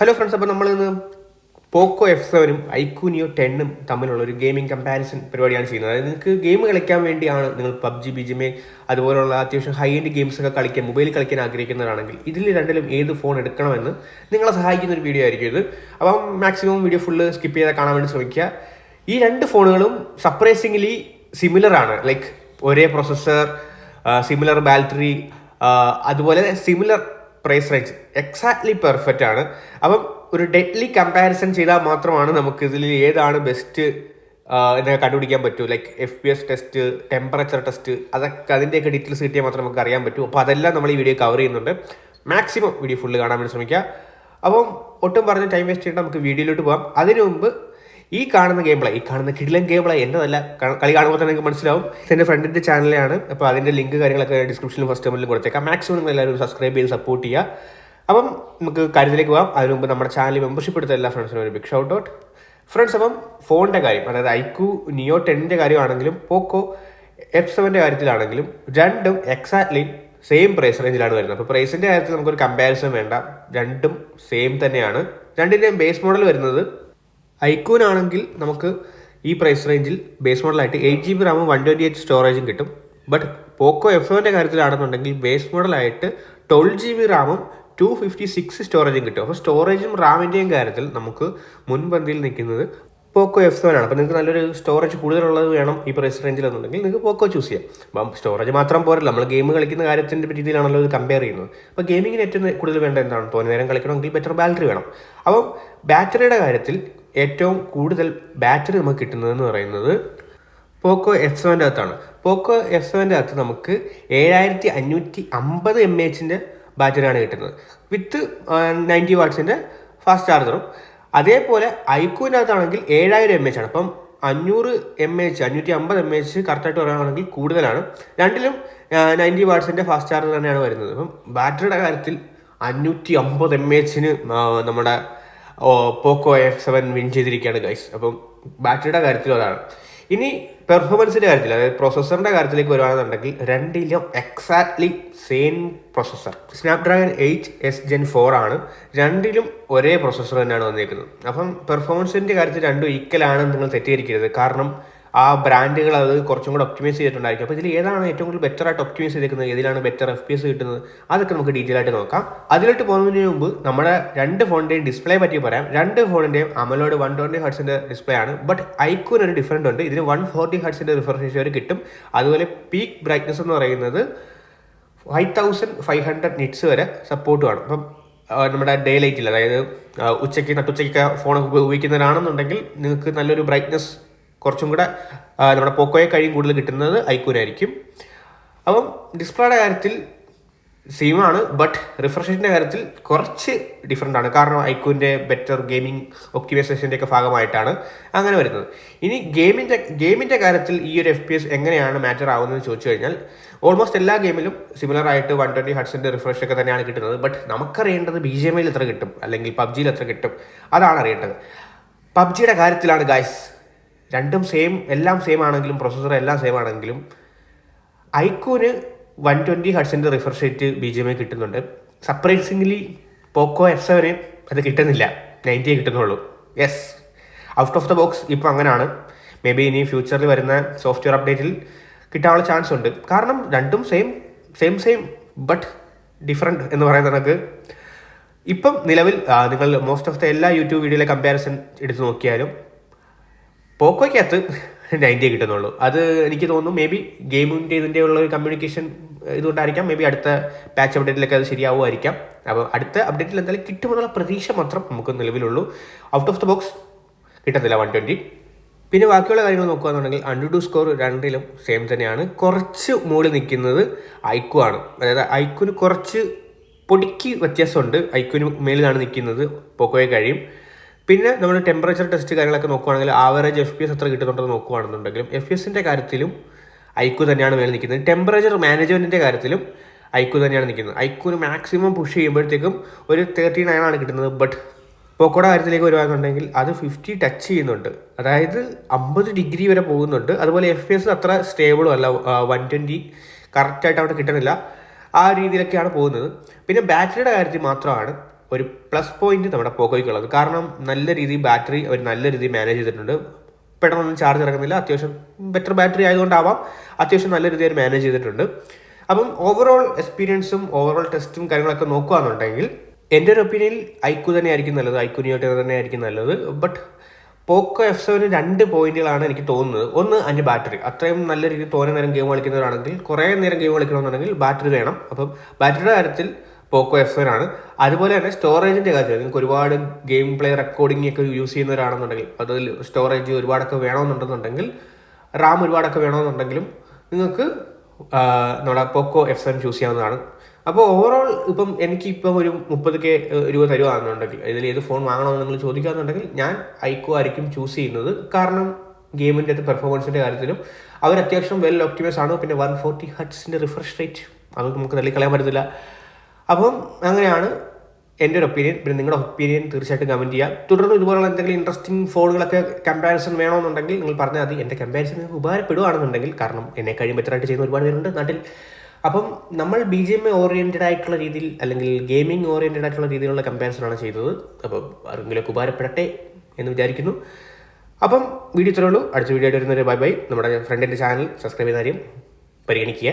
Hello friends അപ്പോൾ നമ്മൾ ഇന്ന് പോക്കോ എഫ് സെവനും ഐക്യൂനിയോ ടെണ്ണും തമ്മിലുള്ള ഒരു ഗെയിമിംഗ് കമ്പാരിസൺ പരിപാടിയാണ് ചെയ്യുന്നത്. അതായത് നിങ്ങൾക്ക് ഗെയിം കളിക്കാൻ വേണ്ടിയാണ് നിങ്ങൾ പബ്ജി ബി ജി എ അതുപോലുള്ള അത്യാവശ്യം ഹൈ എൻഡ് ഗെയിംസ് ഒക്കെ കളിക്കാൻ മൊബൈലിൽ കളിക്കാൻ ആഗ്രഹിക്കുന്നവരാണെങ്കിൽ ഇതിൽ രണ്ടിലും ഏത് ഫോൺ എടുക്കണമെന്ന് നിങ്ങളെ സഹായിക്കുന്ന ഒരു വീഡിയോ ആയിരിക്കും ഇത്. അപ്പം മാക്സിമം വീഡിയോ ഫുള്ള് സ്കിപ്പ് ചെയ്താൽ കാണാൻ വേണ്ടി ശ്രമിക്കുക. ഈ രണ്ട് ഫോണുകളും സർപ്രൈസിംഗ്ലി സിമിലർ ആണ്. ലൈക്ക് ഒരേ പ്രൊസസ്സർ സിമിലർ ബാറ്ററി അതുപോലെ similar price range exactly perfect ആണ്. അപ്പം ഒരു ഡെഡ്ലി കമ്പാരിസൺ ചെയ്താൽ മാത്രമാണ് നമുക്ക് ഇതിൽ ഏതാണ് ബെസ്റ്റ് എന്നൊക്കെ കണ്ടുപിടിക്കാൻ പറ്റൂ. Like F P S test temperature test അതൊക്കെ അതിന്റെയൊക്കെ ഡീറ്റെയിൽസ് കിട്ടിയാൽ മാത്രമേ നമുക്ക് അറിയാൻ പറ്റൂ. അപ്പോൾ അതെല്ലാം നമ്മൾ ഈ വീഡിയോ കവർ ചെയ്യുന്നുണ്ട്. മാക്സിമം വീഡിയോ ഫുള്ള് കാണാൻ വേണ്ടി ശ്രമിക്കുക. അപ്പം ഒട്ടും പറഞ്ഞ് ടൈം വേസ്റ്റ് ചെയ്യേണ്ട നമുക്ക് വീഡിയോയിലോട്ട് പോകാം. അതിനു മുമ്പ് ഈ കാണുന്ന ഗെയിം പ്ലേ ഈ കാണുന്ന കിടിലൻ ഗെയിം പ്ലേ എന്നതല്ല കളി കാണുമ്പോൾ തന്നെ നിങ്ങൾക്ക് മനസ്സിലാവും. എന്റെ ഫ്രണ്ടിന്റെ ചാനലാണ് അപ്പോൾ അതിന്റെ ലിങ്ക് കാര്യങ്ങളൊക്കെ ഡിസ്ക്രിപ്ഷനിലും ഫസ്റ്റ് കമന്റിലും കൊടുത്തേക്കാം. മാക്സിമം നിങ്ങൾ എല്ലാവരും സബ്സ്ക്രൈബ് ചെയ്ത് സപ്പോർട്ട് ചെയ്യുക. അപ്പം നമുക്ക് കാര്യത്തിലേക്ക് പോകാം അതിന് മുമ്പ് നമ്മുടെ ചാനൽ മെമ്പർഷിപ്പ് എടുത്ത എല്ലാ ഫ്രണ്ട്സിനും ഒരു ബിഗ് ഷൗട്ട് ഔട്ട് ഫ്രണ്ട്സ് അപ്പം ഫോണിന്റെ കാര്യം അതായത് ഐക്യു നിയോ ടെന്നിന്റെ കാര്യമാണെങ്കിലും പോക്കോ എഫ് സെവന്റെ കാര്യത്തിലാണെങ്കിലും രണ്ടും എക്സാക്ട്ലി സെയിം പ്രൈസ് റേഞ്ചിലാണ് വരുന്നത്. അപ്പോൾ പ്രൈസിന്റെ കാര്യത്തിൽ നമുക്കൊരു കമ്പാരിസൺ വേണ്ട. രണ്ടും സെയിം തന്നെയാണ്. രണ്ടിന്റെയും ബേസ് മോഡൽ വരുന്നത് ഐക്യൂനാണെങ്കിൽ നമുക്ക് ഈ പ്രൈസ് റേഞ്ചിൽ ബേസ് മോഡലായിട്ട് എയ്റ്റ് ജി ബി റാമും വൺ ട്വന്റി എയ്റ്റ് സ്റ്റോറേജും കിട്ടും. ബട്ട് പോക്കോ എഫ് എമ്മിന്റെ കാര്യത്തിലാണെന്നുണ്ടെങ്കിൽ ബേസ് മോഡലായിട്ട് ട്വൽവ് ജി ബി റാമും ടു ഫിഫ്റ്റി സിക്സ് സ്റ്റോറേജും കിട്ടും. അപ്പോൾ സ്റ്റോറേജും റാമിന്റെയും കാര്യത്തിൽ നമുക്ക് മുൻപന്തിയിൽ നിൽക്കുന്നത് പോക്കോ എഫ് സെവൻ ആണ്. അപ്പോൾ നിങ്ങൾക്ക് നല്ലൊരു സ്റ്റോറേജ് കൂടുതലുള്ളത് വേണം ഈ പ്രൈസ് റേഞ്ചിൽ എന്നുണ്ടെങ്കിൽ നിങ്ങൾക്ക് പോക്കോ ചൂസ് ചെയ്യാം. അപ്പം സ്റ്റോറേജ് മാത്രം പോരല്ല. നമ്മൾ ഗെയിം കളിക്കുന്ന കാര്യത്തിന്റെ രീതിയിലാണല്ലോ ഇത് കമ്പയർ ചെയ്യുന്നത്. അപ്പോൾ ഗെയിമിങ്ങിന് ഏറ്റവും കൂടുതൽ വേണ്ട എന്താണ്? തോന്നി നേരം കളിക്കണമെങ്കിൽ ബെറ്റർ ബാറ്ററി വേണം. അപ്പം ബാറ്ററിയുടെ കാര്യത്തിൽ ഏറ്റവും കൂടുതൽ ബാറ്ററി നമുക്ക് കിട്ടുന്നതെന്ന് പറയുന്നത് പോക്കോ എഫ് സെവന്റെ അകത്താണ്. പോക്കോ എഫ് സെവന്റെ അകത്ത് നമുക്ക് ഏഴായിരത്തി അഞ്ഞൂറ്റി അമ്പത് എം എച്ചിന്റെ ബാറ്ററിയാണ് കിട്ടുന്നത്. വിത്ത് നയന്റി വാട്ട്സിന്റെ ഫാസ്റ്റ് ചാർജറും. അതേപോലെ ഐക്യൂവിന്റെ അകത്താണെങ്കിൽ ഏഴായിരം എം എച്ച് ആണ്. അപ്പം അഞ്ഞൂറ് എം എച്ച് അഞ്ഞൂറ്റി അമ്പത് എം എച്ച് കറക്റ്റായിട്ട് പറയുകയാണെങ്കിൽ കൂടുതലാണ്. രണ്ടിലും നയന്റി വാട്ട്സിന്റെ ഫാസ്റ്റ് ചാർജർ തന്നെയാണ് വരുന്നത്. അപ്പം ബാറ്ററിയുടെ കാര്യത്തിൽ അഞ്ഞൂറ്റി അമ്പത് എം എച്ചിന് നമ്മുടെ പോക്കോ എഫ് സെവൻ വിൻ ചെയ്തിരിക്കുകയാണ് ഗൈസ് അപ്പം ബാറ്ററിയുടെ കാര്യത്തിലും അതാണ്. ഇനി പെർഫോമൻസിന്റെ കാര്യത്തിൽ അതായത് പ്രോസസ്സറിന്റെ കാര്യത്തിലേക്ക് വരുവാണെന്നുണ്ടെങ്കിൽ രണ്ടിലും exactly same processor Snapdragon eight S gen four ആണ്. രണ്ടിലും ഒരേ പ്രോസസ്സർ തന്നെയാണ് വന്നിരിക്കുന്നത് അപ്പം പെർഫോമൻസിന്റെ കാര്യത്തിൽ രണ്ടും ഈക്വൽ ആണെന്ന് നിങ്ങൾ തെറ്റിദ്ധരിക്കരുത്. കാരണം ആ ബ്രാൻഡുകൾ അത് കുറച്ചും കൂടെ ഒപ്റ്റിമൈസ് ചെയ്തിട്ടുണ്ടായിരിക്കും. അപ്പോൾ ഇതിൽ ഏതാണ് ഏറ്റവും കൂടുതൽ ബെറ്റർ ആയിട്ട് ഒപ്റ്റിമൈസ് ചെയ്തിരിക്കുന്നത് ഏതിലാണ് ബെറ്റർ എഫ് പി എസ് കിട്ടുന്നത്? അതൊക്കെ നമുക്ക് ഡീറ്റെയിൽ ആയിട്ട് നോക്കാം. അതിലോട്ട് പോകുന്നതിന് മുമ്പ് നമ്മുടെ രണ്ട് ഫോണിന്റെയും ഡിസ്പ്ലേ പറ്റി പറയാം. രണ്ട് ഫോണിന്റെയും അമലോട് വൺ ട്വന്റി ഹർട്സിന്റെ ഡിസ്പ്ലേ ആണ്. ബട്ട് ഐക്കൂന് ഒരു ഡിഫറന്റ് ഉണ്ട്. ഇതിന് വൺ ഫോർട്ടി ഹർട്സിന്റെ റിഫ്രഷ് വരെ കിട്ടും. അതുപോലെ പീക്ക് ബ്രൈറ്റ്നസ് എന്ന് പറയുന്നത് five thousand five hundred nits വരെ സപ്പോർട്ട് വേണം അപ്പം നമ്മുടെ ഡേ ലൈറ്റിൽ അതായത് ഉച്ചയ്ക്ക് നട്ടുച്ചയ്ക്ക് ഫോണൊക്കെ ഉപയോഗിക്കുന്നവരാണെന്നുണ്ടെങ്കിൽ നിങ്ങൾക്ക് നല്ലൊരു ബ്രൈറ്റ്നസ് കുറച്ചും കൂടെ നമ്മുടെ പോക്കോയെ കഴിയും കൂടുതൽ കിട്ടുന്നത് ഐക്കൂരായിരിക്കും. അപ്പം ഡിസ്പ്ലേയുടെ കാര്യത്തിൽ സെയിമാണ് ബട്ട് റിഫ്രഷിന്റെ കാര്യത്തിൽ കുറച്ച് ഡിഫറെന്റ് ആണ്. കാരണം ഐക്യൂന്റെ ബെറ്റർ ഗെയിമിംഗ് ഒപ്റ്റിമൈസേഷന്റെ ഒക്കെ ഭാഗമായിട്ടാണ് അങ്ങനെ വരുന്നത്. ഇനി ഗെയിമിന്റെ ഗെയിമിന്റെ കാര്യത്തിൽ ഈ ഒരു എഫ് പി എസ് എങ്ങനെയാണ് മാറ്റർ ആവുന്നത് ചോദിച്ചു കഴിഞ്ഞാൽ ഓൾമോസ്റ്റ് എല്ലാ ഗെയിമിലും സിമിലർ ആയിട്ട് വൺ ട്വന്റി ഹഡ്സിന്റെ റിഫ്രഷ് ഒക്കെ തന്നെയാണ് കിട്ടുന്നത്. ബട്ട് നമുക്കറിയേണ്ടത് ബി ജി എം ഐയിൽ എത്ര കിട്ടും? അല്ലെങ്കിൽ പബ്ജിയിൽ എത്ര കിട്ടും? അതാണ് അറിയേണ്ടത്. പബ്ജിയുടെ കാര്യത്തിലാണ് ഗായ്സ് രണ്ടും സെയിം എല്ലാം സെയിം ആണെങ്കിലും പ്രൊസസ്സർ എല്ലാം സെയിം ആണെങ്കിലും ഐക്കോന് one twenty ഹഡ്സിന്റെ refresh rate B G M I കിട്ടുന്നുണ്ട്. സർപ്രൈസിംഗ്ലി പോക്കോ എഫ് സെവന് അത് കിട്ടുന്നില്ല. നയന്റിയെ കിട്ടുന്നുള്ളൂ. Yes out of the box ഇപ്പം അങ്ങനെയാണ് മേ ബി ഇനി ഫ്യൂച്ചറിൽ വരുന്ന സോഫ്റ്റ്വെയർ അപ്ഡേറ്റിൽ കിട്ടാനുള്ള ചാൻസ് ഉണ്ട്. കാരണം രണ്ടും same same same but different എന്ന് പറയുന്ന കണക്ക് ഇപ്പം നിലവിൽ നിങ്ങൾ മോസ്റ്റ് ഓഫ് ദ എല്ലാ യൂട്യൂബ് വീഡിയോയിലെ കമ്പാരിസൺ എടുത്ത് നോക്കിയാലും പോക്കോയ്ക്കകത്ത് നയന്റിയെ കിട്ടുന്നുള്ളൂ. അത് എനിക്ക് തോന്നുന്നു മേ ബി ഗെയിമിന്റെ ഇതിന്റെ ഉള്ള ഒരു കമ്മ്യൂണിക്കേഷൻ ഇതുകൊണ്ടായിരിക്കാം. മേ ബി അടുത്ത പാച്ച് അപ്ഡേറ്റിലൊക്കെ അത് ശരിയാവുമായിരിക്കാം. അപ്പോൾ അടുത്ത അപ്ഡേറ്റിൽ എന്തായാലും കിട്ടുമെന്നുള്ള പ്രതീക്ഷ മാത്രം നമുക്ക് നിലവിലുള്ളൂ. ഔട്ട് ഓഫ് ദ ബോക്സ് കിട്ടത്തില്ല വൺ ട്വന്റി പിന്നെ ബാക്കിയുള്ള കാര്യങ്ങൾ നോക്കുകയാണെന്നുണ്ടെങ്കിൽ അണ്ടു ടു സ്കോർ രണ്ടിലും സെയിം തന്നെയാണ്. കുറച്ച് മുകളിൽ നിൽക്കുന്നത് ഐക്കു ആണ്. അതായത് ഐക്കുന് കുറച്ച് പൊടിക്ക് വ്യത്യാസമുണ്ട്. ഐക്കുന് മേളിലാണ് നിൽക്കുന്നത്. പോക്കോയെ കഴിയും. പിന്നെ നമ്മൾ ടെമ്പറേച്ചർ ടെസ്റ്റ് കാര്യങ്ങളൊക്കെ നോക്കുകയാണെങ്കിൽ ആവറേജ് എഫ് പി എസ് എത്ര കിട്ടുന്നുണ്ടെന്ന് നോക്കുകയാണെന്നുണ്ടെങ്കിലും എഫ് എസിന്റെ കാര്യത്തിലും ഐക്കു തന്നെയാണ് മേലെ നിൽക്കുന്നത്. ടെമ്പറേച്ചർ മാനേജ്മെന്റിന്റെ കാര്യത്തിലും ഐക്കു തന്നെയാണ് നിൽക്കുന്നത്. ഐക്കുന് മാക്സിമം പുഷ് ചെയ്യുമ്പോഴത്തേക്കും ഒരു തേർട്ടി നയൻ ആണ് കിട്ടുന്നത്. ബട്ട് പോക്കോടെ കാര്യത്തിലേക്ക് വരുവാണെന്നുണ്ടെങ്കിൽ അത് ഫിഫ്റ്റി ടച്ച് ചെയ്യുന്നുണ്ട്. അതായത് അമ്പത് ഡിഗ്രി വരെ പോകുന്നുണ്ട്. അതുപോലെ എഫ് പി എസ് അത്ര സ്റ്റേബിളും അല്ല. വൺ ട്വന്റി കറക്റ്റായിട്ട് അവിടെ കിട്ടണില്ല ആ രീതിയിലൊക്കെയാണ് പോകുന്നത്. പിന്നെ ബാറ്ററിയുടെ കാര്യത്തിൽ മാത്രമാണ് ഒരു പ്ലസ് പോയിന്റ് നമ്മുടെ പോക്കോയ്ക്കുള്ളത് കാരണം നല്ല രീതിയിൽ ബാറ്ററി അവർ നല്ല രീതിയിൽ മാനേജ് ചെയ്തിട്ടുണ്ട്. പെട്ടെന്നൊന്നും ചാർജ് ഇറങ്ങുന്നില്ല. അത്യാവശ്യം ബെറ്റർ ബാറ്ററി ആയതുകൊണ്ടാവാം. അത്യാവശ്യം നല്ല രീതിയിൽ മാനേജ് ചെയ്തിട്ടുണ്ട്. അപ്പം ഓവറോൾ എക്സ്പീരിയൻസും ഓവറോൾ ടെസ്റ്റും കാര്യങ്ങളൊക്കെ നോക്കുകയാണെന്നുണ്ടെങ്കിൽ എന്റെ ഒരു ഒപ്പീനിയനിൽ ഐക്കു തന്നെയായിരിക്കും നല്ലത്. ഐക്കു തന്നെ ആയിരിക്കും നല്ലത്. ബട്ട് പോക്കോ എഫ് സെവന് രണ്ട് പോയിന്റുകളാണ് എനിക്ക് തോന്നുന്നത്. ഒന്ന് അതിന്റെ ബാറ്ററി അത്രയും നല്ല രീതിയിൽ തോനെ നേരം ഗെയിം കളിക്കുന്നവരാണെങ്കിൽ കുറേ നേരം ഗെയിം കളിക്കണമെന്നുണ്ടെങ്കിൽ ബാറ്ററി വേണം. അപ്പം ബാറ്ററിയുടെ കാര്യത്തിൽ പോക്കോ എഫ് ആണ്. അതുപോലെ തന്നെ സ്റ്റോറേജിന്റെ കാര്യത്തിൽ നിങ്ങൾക്ക് ഒരുപാട് ഗെയിം പ്ലേ റെക്കോർഡിംഗ് ഒക്കെ യൂസ് ചെയ്യുന്നവരാണെന്നുണ്ടെങ്കിൽ അതിൽ സ്റ്റോറേജ് ഒരുപാടൊക്കെ വേണമെന്നുണ്ടെന്നുണ്ടെങ്കിൽ റാം ഒരുപാടൊക്കെ വേണമെന്നുണ്ടെങ്കിലും നിങ്ങൾക്ക് നമ്മുടെ പോക്കോ എഫ് സെവൻ ചൂസ് ചെയ്യാവുന്നതാണ്. അപ്പോൾ ഓവറോൾ ഇപ്പം എനിക്ക് ഇപ്പം ഒരു മുപ്പത് കെ രൂപ തരുവാണെന്നുണ്ടെങ്കിൽ ഇതിൽ ഏത് ഫോൺ വാങ്ങണമെന്ന് നിങ്ങൾ ചോദിക്കാന്നുണ്ടെങ്കിൽ ഞാൻ ഐക്കോ ആയിരിക്കും ചൂസ് ചെയ്യുന്നത്. കാരണം ഗെയിമിന്റെ അത് പെർഫോമൻസിന്റെ കാര്യത്തിലും അവർ അത്യാവശ്യം വെൽ ഒപ്റ്റിമൈസ് ആണ്. പിന്നെ വൺ ഫോർട്ടി ഹട്ട്സിന്റെ റിഫ്രഷ് റേറ്റ് അത് നമുക്ക് തള്ളിക്കളയാൻ പറ്റത്തില്ല. അപ്പം അങ്ങനെയാണ് എന്റെ ഒരു ഒപ്പീനിയൻ പിന്നെ നിങ്ങളുടെ ഒപ്പീനിയൻ തീർച്ചയായിട്ടും കമന്റ് ചെയ്യാം. തുടർന്ന് ഇതുപോലുള്ള എന്തെങ്കിലും ഇൻട്രസ്റ്റിംഗ് ഫോണുകളൊക്കെ കമ്പാരിസൺ വേണമെന്നുണ്ടെങ്കിൽ നിങ്ങൾ പറഞ്ഞാൽ മതി. എന്റെ കമ്പാരിസൺ നിങ്ങൾക്ക് ഉപകാരപ്പെടുകയാണെന്നുണ്ടെങ്കിൽ കാരണം എന്നെ കഴിയും ബെറ്ററായിട്ട് ചെയ്യുന്ന ഒരുപാട് പേരുണ്ട് നാട്ടിൽ. അപ്പം നമ്മൾ ബി ജി എം ഓറിയന്റഡ് ആയിട്ടുള്ള രീതിയിൽ അല്ലെങ്കിൽ ഗെയിമിംഗ് ഓറിയന്റഡ് ആയിട്ടുള്ള രീതിയിലുള്ള കമ്പാരിസൺ ആണ് ചെയ്തത്. അപ്പം ആരെങ്കിലുമൊക്കെ ഉപകാരപ്പെടട്ടെ എന്ന് വിചാരിക്കുന്നു. അപ്പം വീഡിയോ ഇത്രയുള്ളൂ അടുത്ത വീഡിയോ ആയിട്ട് വരുന്നവരെ ബൈ ബൈ നമ്മുടെ ഫ്രണ്ടിന്റെ ചാനൽ സബ്സ്ക്രൈബ് ചെയ്ത കാര്യം പരിഗണിക്കുക.